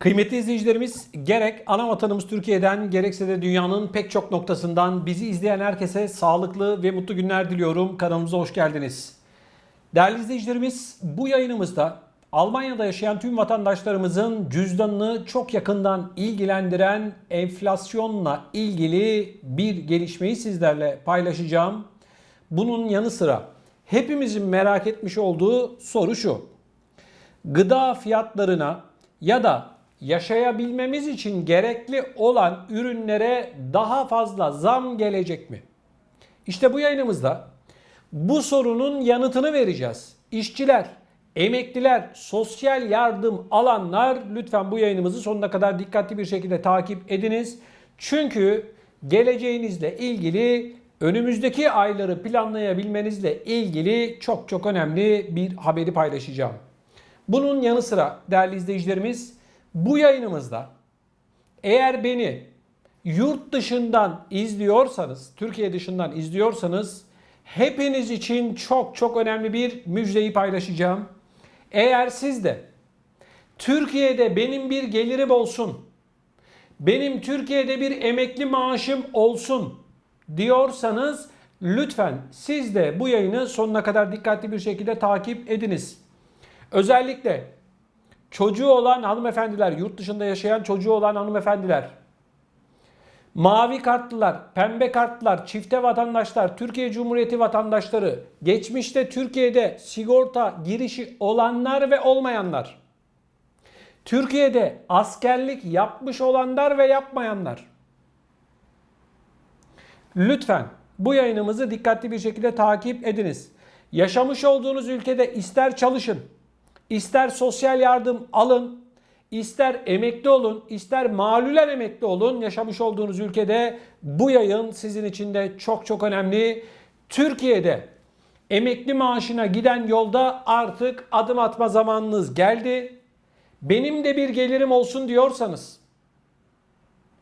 Kıymetli izleyicilerimiz gerek ana vatanımız Türkiye'den gerekse de dünyanın pek çok noktasından bizi izleyen herkese sağlıklı ve mutlu günler diliyorum. Kanalımıza hoş geldiniz. Değerli izleyicilerimiz bu yayınımızda Almanya'da yaşayan tüm vatandaşlarımızın cüzdanını çok yakından ilgilendiren enflasyonla ilgili bir gelişmeyi sizlerle paylaşacağım. Bunun yanı sıra hepimizin merak etmiş olduğu soru şu gıda fiyatlarına ya da yaşayabilmemiz için gerekli olan ürünlere daha fazla zam gelecek mi? İşte bu yayınımızda bu sorunun yanıtını vereceğiz. İşçiler, emekliler, sosyal yardım alanlar lütfen bu yayınımızı sonuna kadar dikkatli bir şekilde takip ediniz. Çünkü geleceğinizle ilgili önümüzdeki ayları planlayabilmenizle ilgili çok çok önemli bir haberi paylaşacağım. Bunun yanı sıra değerli izleyicilerimiz bu yayınımızda eğer beni yurt dışından izliyorsanız, Türkiye dışından izliyorsanız hepiniz için çok çok önemli bir müjdeyi paylaşacağım. Eğer siz de Türkiye'de benim bir gelirim olsun, benim Türkiye'de bir emekli maaşım olsun diyorsanız lütfen siz de bu yayını sonuna kadar dikkatli bir şekilde takip ediniz. Özellikle çocuğu olan hanımefendiler, yurt dışında yaşayan çocuğu olan hanımefendiler, mavi kartlılar, pembe kartlılar, çifte vatandaşlar, Türkiye Cumhuriyeti vatandaşları, geçmişte Türkiye'de sigorta girişi olanlar ve olmayanlar, Türkiye'de askerlik yapmış olanlar ve yapmayanlar. Lütfen bu yayınımızı dikkatli bir şekilde takip ediniz. Yaşamış olduğunuz ülkede ister çalışın, ister sosyal yardım alın, ister emekli olun, ister malülen emekli olun. Yaşamış olduğunuz ülkede bu yayın sizin için de çok çok önemli. Türkiye'de emekli maaşına giden yolda artık adım atma zamanınız geldi. Benim de bir gelirim olsun diyorsanız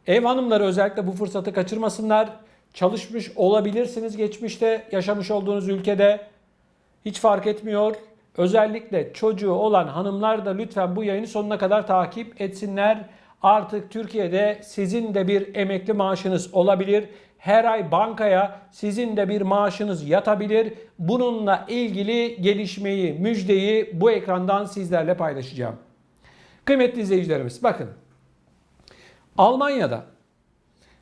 ev hanımları özellikle bu fırsatı kaçırmasınlar. Çalışmış olabilirsiniz geçmişte yaşamış olduğunuz ülkede. Hiç fark etmiyor. Özellikle çocuğu olan hanımlar da lütfen bu yayını sonuna kadar takip etsinler. Artık Türkiye'de sizin de bir emekli maaşınız olabilir. Her ay bankaya sizin de bir maaşınız yatabilir. Bununla ilgili gelişmeyi, müjdeyi bu ekrandan sizlerle paylaşacağım. Kıymetli izleyicilerimiz bakın. Almanya'da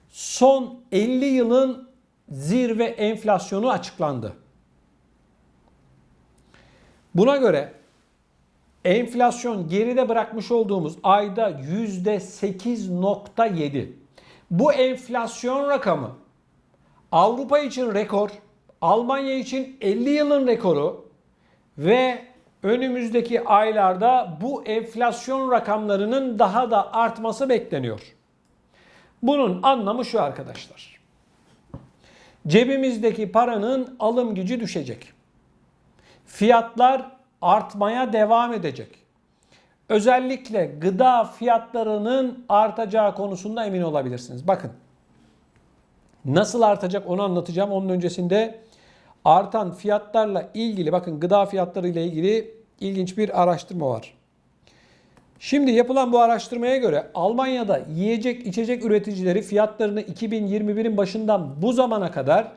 son 50 yılın zirve enflasyonu açıklandı. Buna göre enflasyon geride bırakmış olduğumuz ayda %8.7. Bu enflasyon rakamı Avrupa için rekor, Almanya için 50 yılın rekoru ve önümüzdeki aylarda bu enflasyon rakamlarının daha da artması bekleniyor. Bunun anlamı şu arkadaşlar. Cebimizdeki paranın alım gücü düşecek fiyatlar artmaya devam edecek. Özellikle gıda fiyatlarının artacağı konusunda emin olabilirsiniz. Bakın nasıl artacak onu anlatacağım. Onun öncesinde artan fiyatlarla ilgili bakın gıda fiyatları ile ilgili ilginç bir araştırma var. Şimdi yapılan bu araştırmaya göre Almanya'da yiyecek içecek üreticileri fiyatlarını 2021'in başından bu zamana kadar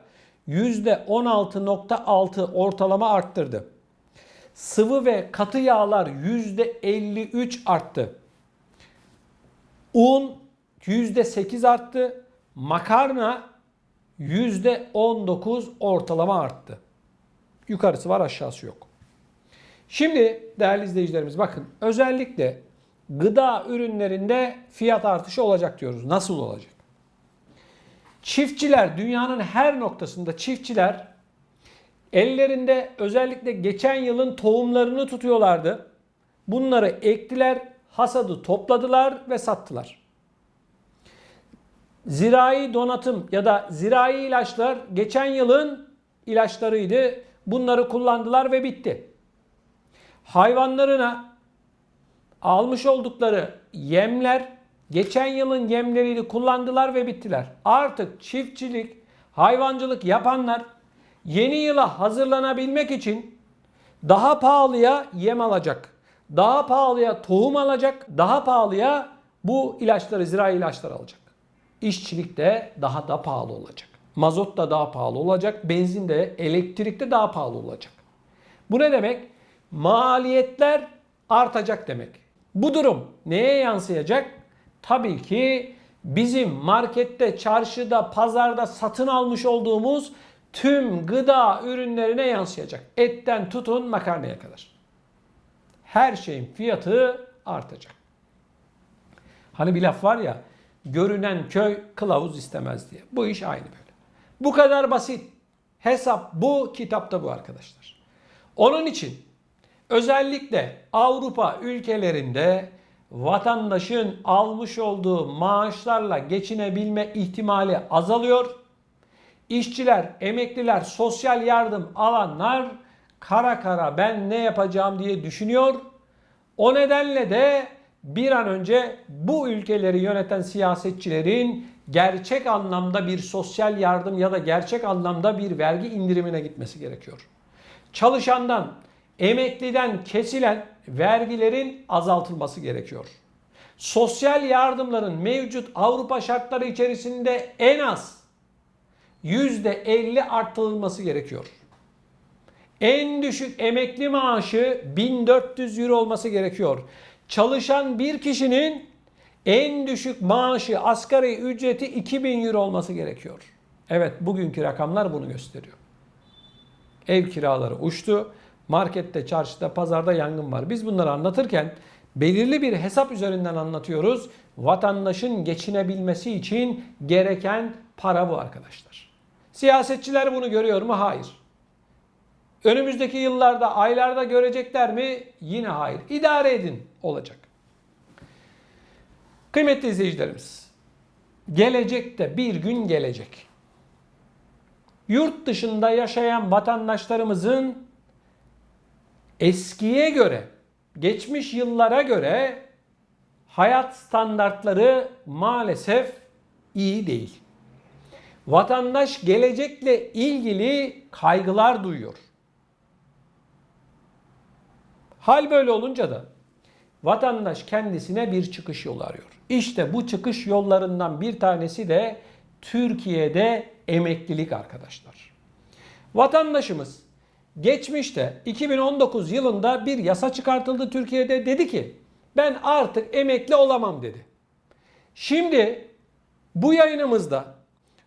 %16.6 ortalama arttırdı. Sıvı ve katı yağlar %53 arttı. Un %8 arttı. Makarna %19 ortalama arttı. Yukarısı var aşağısı yok. Şimdi değerli izleyicilerimiz bakın özellikle gıda ürünlerinde fiyat artışı olacak diyoruz. Nasıl olacak? Çiftçiler dünyanın her noktasında çiftçiler ellerinde özellikle geçen yılın tohumlarını tutuyorlardı. Bunları ektiler, hasadı topladılar ve sattılar. Zirai donatım ya da zirai ilaçlar geçen yılın ilaçlarıydı. Bunları kullandılar ve bitti. Hayvanlarına almış oldukları yemler geçen yılın yemleriydi kullandılar ve bittiler. Artık çiftçilik, hayvancılık yapanlar yeni yıla hazırlanabilmek için daha pahalıya yem alacak. daha pahalıya tohum alacak, daha pahalıya bu ilaçları, zirai ilaçları alacak. İşçilik de daha da pahalı olacak. Mazot da daha pahalı olacak, benzin de, elektrik de daha pahalı olacak. Bu ne demek? Maliyetler artacak demek. Bu durum neye yansıyacak? Tabii ki bizim markette, çarşıda, pazarda satın almış olduğumuz tüm gıda ürünlerine yansıyacak. Etten tutun makarnaya kadar. Her şeyin fiyatı artacak. Hani bir laf var ya, görünen köy kılavuz istemez diye. Bu iş aynı böyle. Bu kadar basit. Hesap bu, kitapta bu arkadaşlar. Onun için özellikle Avrupa ülkelerinde vatandaşın almış olduğu maaşlarla geçinebilme ihtimali azalıyor. İşçiler, emekliler, sosyal yardım alanlar kara kara ben ne yapacağım diye düşünüyor. O nedenle de bir an önce bu ülkeleri yöneten siyasetçilerin gerçek anlamda bir sosyal yardım ya da gerçek anlamda bir vergi indirimine gitmesi gerekiyor. Çalışandan, emekliden kesilen vergilerin azaltılması gerekiyor. Sosyal yardımların mevcut Avrupa şartları içerisinde en az %50 arttırılması gerekiyor. En düşük emekli maaşı 1400 euro olması gerekiyor. Çalışan bir kişinin en düşük maaşı asgari ücreti 2000 euro olması gerekiyor. Evet bugünkü rakamlar bunu gösteriyor. Ev kiraları uçtu. Markette, çarşıda, pazarda yangın var. Biz bunları anlatırken belirli bir hesap üzerinden anlatıyoruz. Vatandaşın geçinebilmesi için gereken para bu arkadaşlar. Siyasetçiler bunu görüyor mu? Hayır. Önümüzdeki yıllarda, aylarda görecekler mi? Yine hayır. İdare edin olacak. Kıymetli izleyicilerimiz, gelecekte bir gün gelecek. Yurt dışında yaşayan vatandaşlarımızın eskiye göre, geçmiş yıllara göre hayat standartları maalesef iyi değil. Vatandaş gelecekle ilgili kaygılar duyuyor. Hal böyle olunca da vatandaş kendisine bir çıkış yolu arıyor. İşte bu çıkış yollarından bir tanesi de Türkiye'de emeklilik arkadaşlar. Vatandaşımız geçmişte 2019 yılında bir yasa çıkartıldı Türkiye'de dedi ki ben artık emekli olamam dedi. Şimdi bu yayınımızda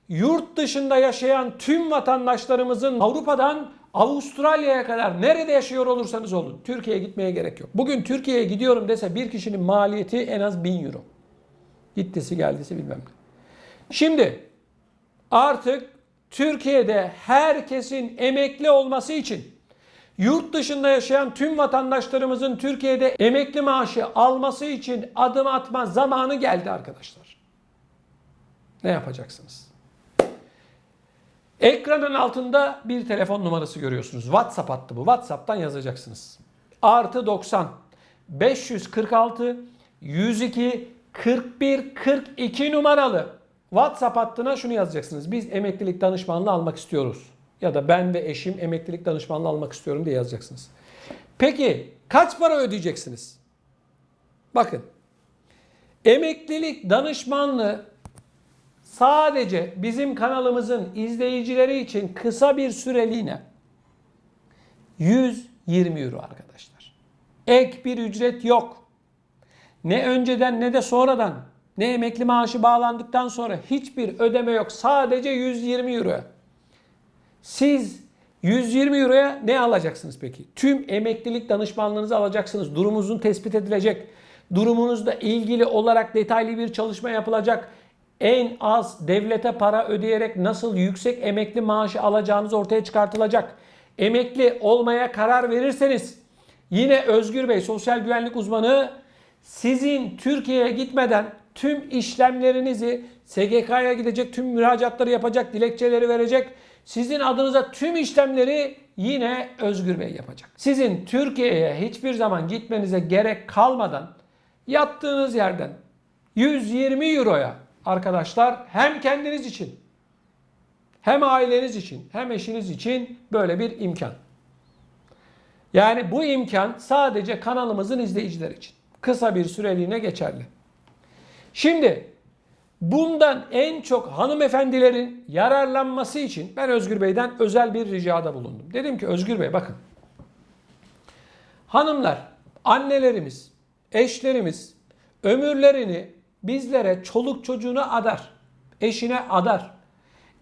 yurt dışında yaşayan tüm vatandaşlarımızın Avrupa'dan Avustralya'ya kadar nerede yaşıyor olursanız olun Türkiye'ye gitmeye gerek yok. Bugün Türkiye'ye gidiyorum dese bir kişinin maliyeti en az 1000 euro. Gittisi geldisi bilmem ne. Şimdi artık Türkiye'de herkesin emekli olması için yurt dışında yaşayan tüm vatandaşlarımızın Türkiye'de emekli maaşı alması için adım atma zamanı geldi arkadaşlar. Ne yapacaksınız? Ekranın altında bir telefon numarası görüyorsunuz. WhatsApp hattı bu. WhatsApp'tan yazacaksınız. Artı 90 546 102 41 42 numaralı WhatsApp hattına şunu yazacaksınız. Biz emeklilik danışmanlığı almak istiyoruz. Ya da ben ve eşim emeklilik danışmanlığı almak istiyorum diye yazacaksınız. Peki kaç para ödeyeceksiniz? Bakın. Emeklilik danışmanlığı sadece bizim kanalımızın izleyicileri için kısa bir süreliğine 120 euro arkadaşlar. Ek bir ücret yok. Ne önceden ne de sonradan ne emekli maaşı bağlandıktan sonra hiçbir ödeme yok. Sadece 120 euro. Siz 120 euroya ne alacaksınız peki? Tüm emeklilik danışmanlığınızı alacaksınız. Durumunuzun tespit edilecek. Durumunuzla ilgili olarak detaylı bir çalışma yapılacak. En az devlete para ödeyerek nasıl yüksek emekli maaşı alacağınız ortaya çıkartılacak. Emekli olmaya karar verirseniz yine Özgür Bey sosyal güvenlik uzmanı sizin Türkiye'ye gitmeden tüm işlemlerinizi SGK'ya gidecek, tüm müracaatları yapacak, dilekçeleri verecek. Sizin adınıza tüm işlemleri yine Özgür Bey yapacak. Sizin Türkiye'ye hiçbir zaman gitmenize gerek kalmadan yattığınız yerden 120 euroya arkadaşlar hem kendiniz için hem aileniz için hem eşiniz için böyle bir imkan. Yani bu imkan sadece kanalımızın izleyicileri için. Kısa bir süreliğine geçerli. Şimdi bundan en çok hanımefendilerin yararlanması için ben Özgür Bey'den özel bir ricada bulundum. Dedim ki Özgür Bey bakın. Hanımlar, annelerimiz, eşlerimiz ömürlerini bizlere çoluk çocuğuna adar. Eşine adar.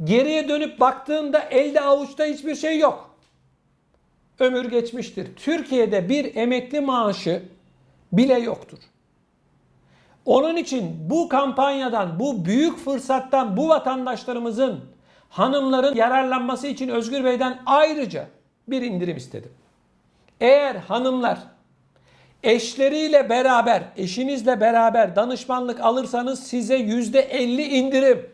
Geriye dönüp baktığında elde avuçta hiçbir şey yok. Ömür geçmiştir. Türkiye'de bir emekli maaşı bile yoktur. Onun için bu kampanyadan, bu büyük fırsattan bu vatandaşlarımızın, hanımların yararlanması için Özgür Bey'den ayrıca bir indirim istedim. Eğer hanımlar eşleriyle beraber, eşinizle beraber danışmanlık alırsanız size %50 indirim.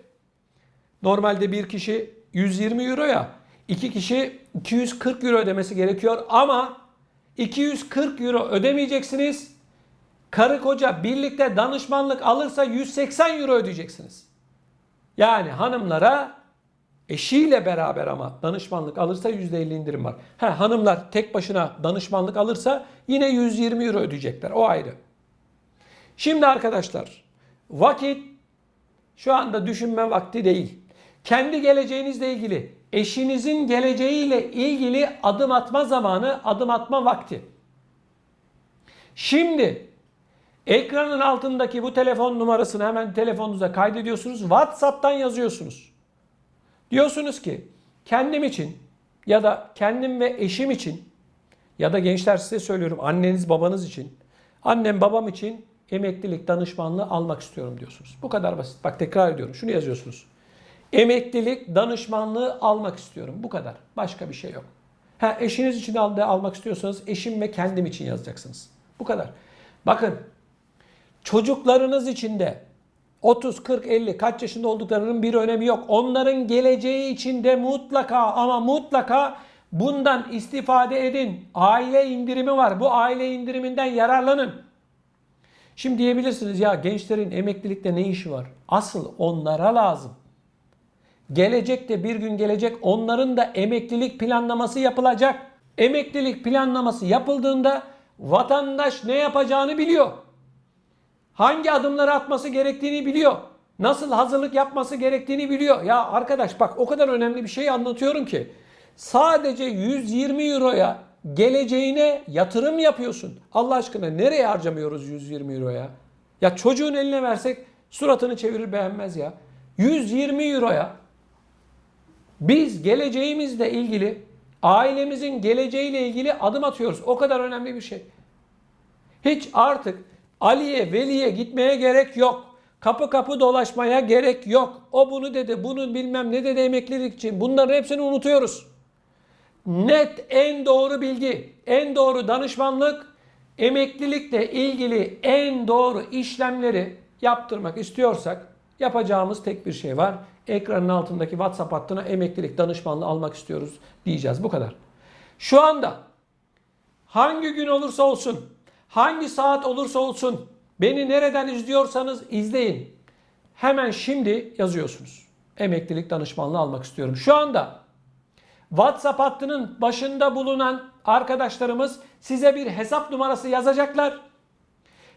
Normalde bir kişi 120 euro ya, iki kişi 240 euro ödemesi gerekiyor ama 240 euro ödemeyeceksiniz. Karı koca birlikte danışmanlık alırsa 180 euro ödeyeceksiniz. Yani hanımlara eşiyle beraber ama danışmanlık alırsa %50 indirim var. Ha, hanımlar tek başına danışmanlık alırsa yine 120 euro ödeyecekler. O ayrı. Şimdi arkadaşlar vakit şu anda düşünme vakti değil. Kendi geleceğinizle ilgili, eşinizin geleceğiyle ilgili adım atma zamanı, adım atma vakti. Şimdi ekranın altındaki bu telefon numarasını hemen telefonunuza kaydediyorsunuz. WhatsApp'tan yazıyorsunuz. Diyorsunuz ki kendim için ya da kendim ve eşim için ya da gençler size söylüyorum anneniz babanız için annem babam için emeklilik danışmanlığı almak istiyorum diyorsunuz. Bu kadar basit. Bak tekrar ediyorum. Şunu yazıyorsunuz. Emeklilik danışmanlığı almak istiyorum. Bu kadar. Başka bir şey yok. Ha eşiniz için al, almak istiyorsanız eşim ve kendim için yazacaksınız. Bu kadar. Bakın çocuklarınız için de 30, 40, 50 kaç yaşında olduklarının bir önemi yok. Onların geleceği için de mutlaka ama mutlaka bundan istifade edin. Aile indirimi var. Bu aile indiriminden yararlanın. Şimdi diyebilirsiniz ya gençlerin emeklilikte ne işi var? Asıl onlara lazım. Gelecekte bir gün gelecek onların da emeklilik planlaması yapılacak. Emeklilik planlaması yapıldığında vatandaş ne yapacağını biliyor. Hangi adımları atması gerektiğini biliyor. Nasıl hazırlık yapması gerektiğini biliyor. Ya arkadaş bak o kadar önemli bir şey anlatıyorum ki. Sadece 120 euroya geleceğine yatırım yapıyorsun. Allah aşkına nereye harcamıyoruz 120 euroya? Ya çocuğun eline versek suratını çevirir beğenmez ya. 120 euroya biz geleceğimizle ilgili, ailemizin geleceğiyle ilgili adım atıyoruz. O kadar önemli bir şey. Hiç artık Ali'ye, Veli'ye gitmeye gerek yok. Kapı kapı dolaşmaya gerek yok. O bunu dedi, bunu bilmem ne dedi emeklilik için. Bunların hepsini unutuyoruz. Net en doğru bilgi, en doğru danışmanlık, emeklilikle ilgili en doğru işlemleri yaptırmak istiyorsak yapacağımız tek bir şey var. Ekranın altındaki WhatsApp hattına emeklilik danışmanlığı almak istiyoruz diyeceğiz. Bu kadar. Şu anda hangi gün olursa olsun, hangi saat olursa olsun beni nereden izliyorsanız izleyin. Hemen şimdi yazıyorsunuz. Emeklilik danışmanlığı almak istiyorum. Şu anda WhatsApp hattının başında bulunan arkadaşlarımız size bir hesap numarası yazacaklar.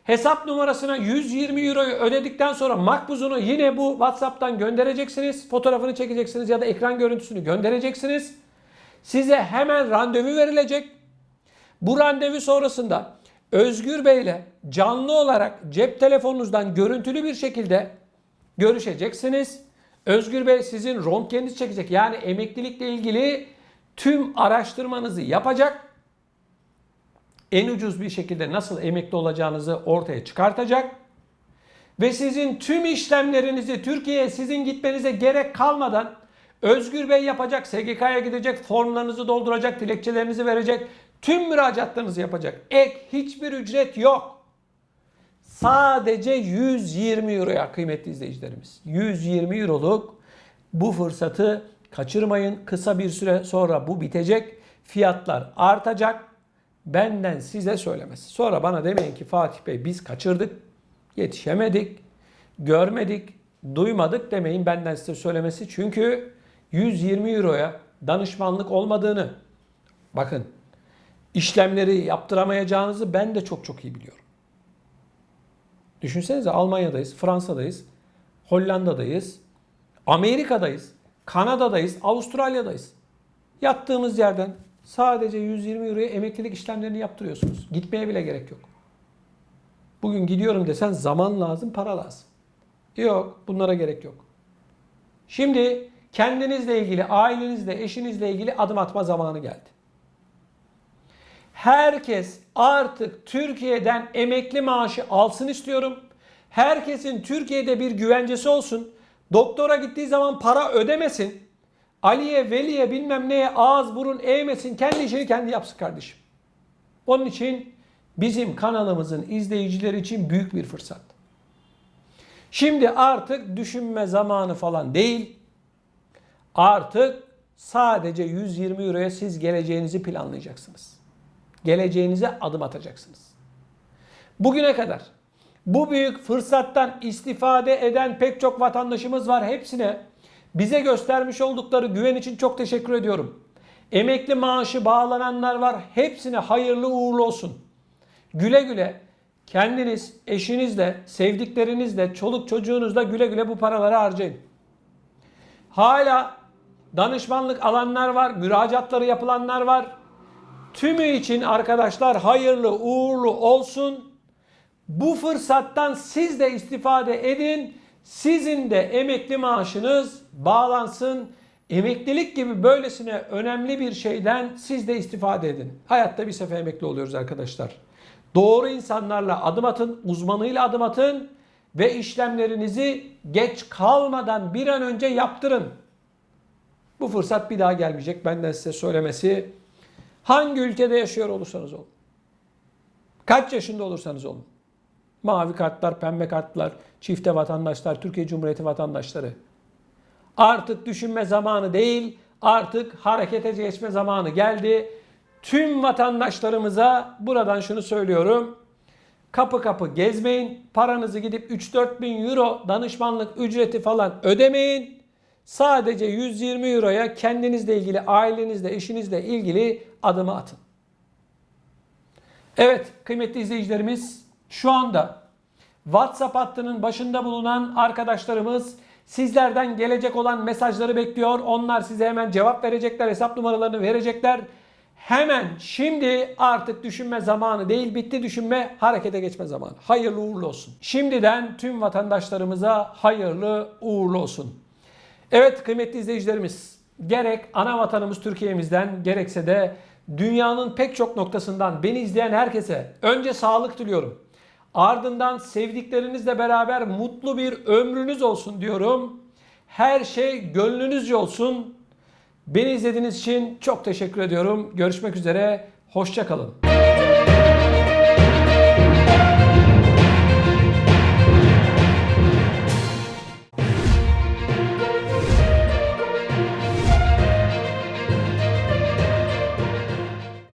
Hesap numarasına 120 euroyu ödedikten sonra makbuzunu yine bu WhatsApp'tan göndereceksiniz. Fotoğrafını çekeceksiniz ya da ekran görüntüsünü göndereceksiniz. Size hemen randevu verilecek. Bu randevu sonrasında Özgür Bey ile canlı olarak cep telefonunuzdan görüntülü bir şekilde görüşeceksiniz. Özgür Bey sizin röntgeninizi çekecek. Yani emeklilikle ilgili tüm araştırmanızı yapacak. En ucuz bir şekilde nasıl emekli olacağınızı ortaya çıkartacak. Ve sizin tüm işlemlerinizi Türkiye'ye sizin gitmenize gerek kalmadan Özgür Bey yapacak, SGK'ya gidecek, formlarınızı dolduracak, dilekçelerinizi verecek, tüm müracaatlarınızı yapacak. Ek hiçbir ücret yok. Sadece 120 euroya kıymetli izleyicilerimiz. 120 euroluk bu fırsatı kaçırmayın. Kısa bir süre sonra bu bitecek. Fiyatlar artacak. Benden size söylemesi. Sonra bana demeyin ki Fatih Bey biz kaçırdık, yetişemedik, görmedik, duymadık demeyin benden size söylemesi. Çünkü 120 euroya danışmanlık olmadığını bakın işlemleri yaptıramayacağınızı ben de çok çok iyi biliyorum. Düşünsenize Almanya'dayız, Fransa'dayız, Hollanda'dayız, Amerika'dayız, Kanada'dayız, Avustralya'dayız. Yattığımız yerden sadece 120 euroya emeklilik işlemlerini yaptırıyorsunuz. Gitmeye bile gerek yok. Bugün gidiyorum desen zaman lazım, para lazım. Yok, bunlara gerek yok. Şimdi kendinizle ilgili, ailenizle, eşinizle ilgili adım atma zamanı geldi. Herkes artık Türkiye'den emekli maaşı alsın istiyorum. Herkesin Türkiye'de bir güvencesi olsun. Doktora gittiği zaman para ödemesin. Ali'ye, Veli'ye bilmem neye ağız burun eğmesin. Kendi işini kendi yapsın kardeşim. Onun için bizim kanalımızın izleyicileri için büyük bir fırsat. Şimdi artık düşünme zamanı falan değil. Artık sadece 120 euroya siz geleceğinizi planlayacaksınız. Geleceğinize adım atacaksınız. Bugüne kadar bu büyük fırsattan istifade eden pek çok vatandaşımız var. Hepsine bize göstermiş oldukları güven için çok teşekkür ediyorum. Emekli maaşı bağlananlar var. Hepsine hayırlı uğurlu olsun. Güle güle kendiniz, eşinizle, sevdiklerinizle, çoluk çocuğunuzla güle güle bu paraları harcayın. Hala danışmanlık alanlar var, müracaatları yapılanlar var. Tümü için arkadaşlar hayırlı uğurlu olsun. Bu fırsattan siz de istifade edin. Sizin de emekli maaşınız bağlansın. Emeklilik gibi böylesine önemli bir şeyden siz de istifade edin. Hayatta bir sefer emekli oluyoruz arkadaşlar. Doğru insanlarla adım atın, uzmanıyla adım atın ve işlemlerinizi geç kalmadan bir an önce yaptırın. Bu fırsat bir daha gelmeyecek. Benden size söylemesi. Hangi ülkede yaşıyor olursanız olun. Kaç yaşında olursanız olun. Mavi kartlar, pembe kartlar, çifte vatandaşlar, Türkiye Cumhuriyeti vatandaşları. Artık düşünme zamanı değil, artık harekete geçme zamanı geldi. Tüm vatandaşlarımıza buradan şunu söylüyorum. Kapı kapı gezmeyin. Paranızı gidip 3-4 bin euro danışmanlık ücreti falan ödemeyin. Sadece 120 euroya kendinizle ilgili, ailenizle, eşinizle ilgili adımı atın. Evet kıymetli izleyicilerimiz şu anda WhatsApp hattının başında bulunan arkadaşlarımız sizlerden gelecek olan mesajları bekliyor. Onlar size hemen cevap verecekler, hesap numaralarını verecekler. Hemen şimdi artık düşünme zamanı değil, bitti düşünme, harekete geçme zamanı. Hayırlı uğurlu olsun. Şimdiden tüm vatandaşlarımıza hayırlı uğurlu olsun. Evet kıymetli izleyicilerimiz, gerek ana vatanımız Türkiye'mizden gerekse de dünyanın pek çok noktasından beni izleyen herkese önce sağlık diliyorum. Ardından sevdiklerinizle beraber mutlu bir ömrünüz olsun diyorum. Her şey gönlünüzce olsun. Beni izlediğiniz için çok teşekkür ediyorum. Görüşmek üzere. Hoşçakalın.